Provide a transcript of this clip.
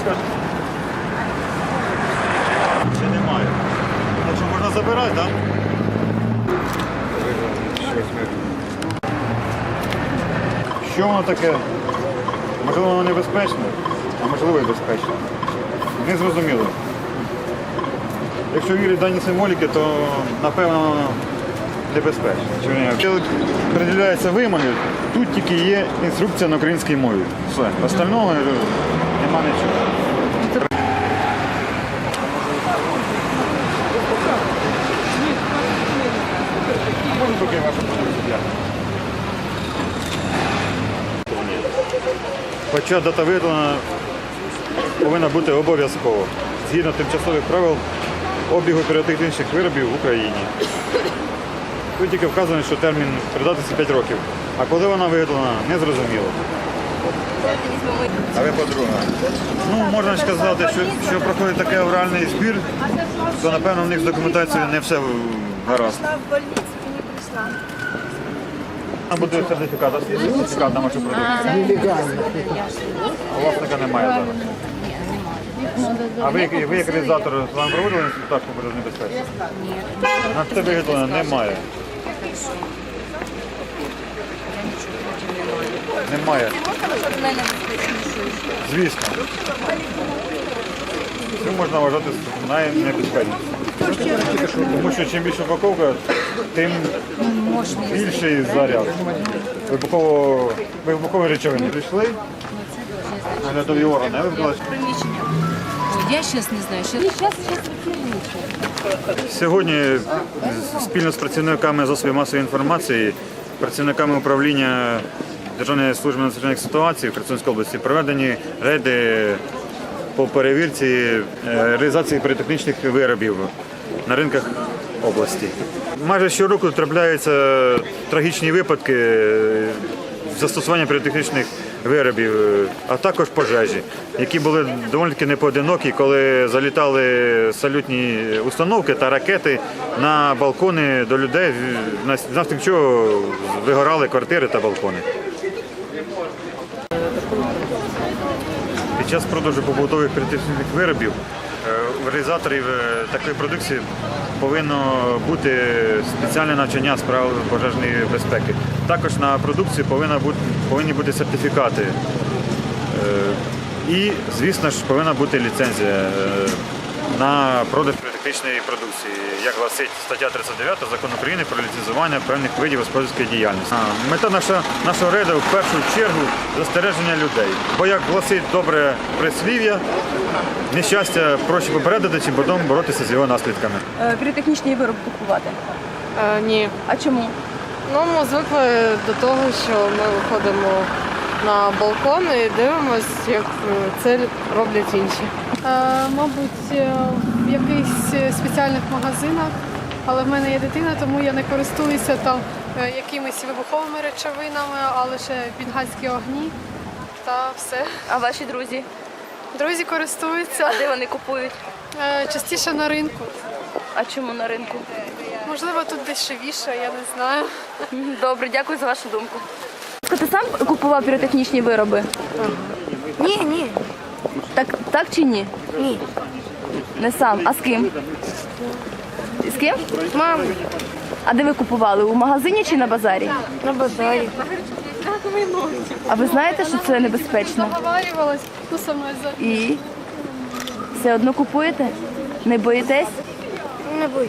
Скажіть. Ще немає. Так що можна забирати, так? Що воно таке? Можливо, воно небезпечне, а можливо і безпечне. Не зрозуміло. Якщо вірити дані символіки, то напевно воно ні? Приділяються вимоги, тут тільки є інструкція на українській мові. Все. Остального нема поки вашу продукцію? Хоча дата виготовлення повинна бути обов'язково згідно тимчасових правил обігу піротехнічних виробів в Україні. Тут тільки вказано, що термін придатності 5 років. А коли вона виготовлена, не зрозуміло. А ви подруга. Ну, можна сказати, що, що проходить такий авральний збір, то напевно в них з документацією не все гаразд. А буде сертифікат, а є сертифікат на вашу продукцію? А власника немає зараз. А ви, ви як реалізатор з вами проводили інструктаж по небезпеці? Ні. На це виготовлення немає. Немає. Звісно. Це можна вважати найнебезпечнішим. Тому що чим більше упаковка, тим більший заряд. Вибухово, вибухові речовини прийшли. Наглядові органи, а ви. Я сейчас не знаю. Сейчас, Сьогодні спільно з працівниками засобів масової інформації, працівниками управління Державної служби надзвичайних ситуацій в Херсонській області проведені рейди по перевірці е, реалізації піротехнічних виробів на ринках області. Майже щороку трапляються трагічні випадки е, застосування піротехнічних виробів, а також пожежі, які були доволі таки непоодинокі, коли залітали салютні установки та ракети на балкони до людей, внаслідок чого вигорали квартири та балкони. Час продажу побутових піротехнічних виробів е, у реалізаторів е, такої продукції повинно бути спеціальне навчання з правил пожежної безпеки. Також на продукцію повинні бути сертифікати. Е, І, звісно ж, повинна бути ліцензія е, на продаж піротехнічної продукції, як гласить стаття 39 закону України про ліцензування певних видів господарської діяльності. Мета наша, нашого рейду в першу чергу застереження людей. Бо як гласить добре прислів'я, нещастя проще попередити, чим потім боротися з його наслідками. Е, піротехнічний вироб купувати. Е, ні. А чому? Ну, ми звикли до того, що ми виходимо на балкон і дивимося, як це роблять інші. Е, Мабуть, е, в якихось е, спеціальних магазинах, але в мене є дитина, тому я не користуюся там якимись вибуховими речовинами, а лише бенгальські огні та все. А ваші друзі? Друзі користуються А де вони купують? частіше на ринку. А чому на ринку? Можливо, тут дешевіше, я не знаю. Добре, дякую за вашу думку. Ти сам купував піротехнічні вироби? Ні, ні. Так, так чи ні? Ні. Не сам. А з ким? З ким? Мама, А де ви купували? У магазині чи на базарі? на базарі. А ви знаєте, що це небезпечно? Наговарювалась, ну саме за І все одно купуєте? Не боїтесь? Не боюсь.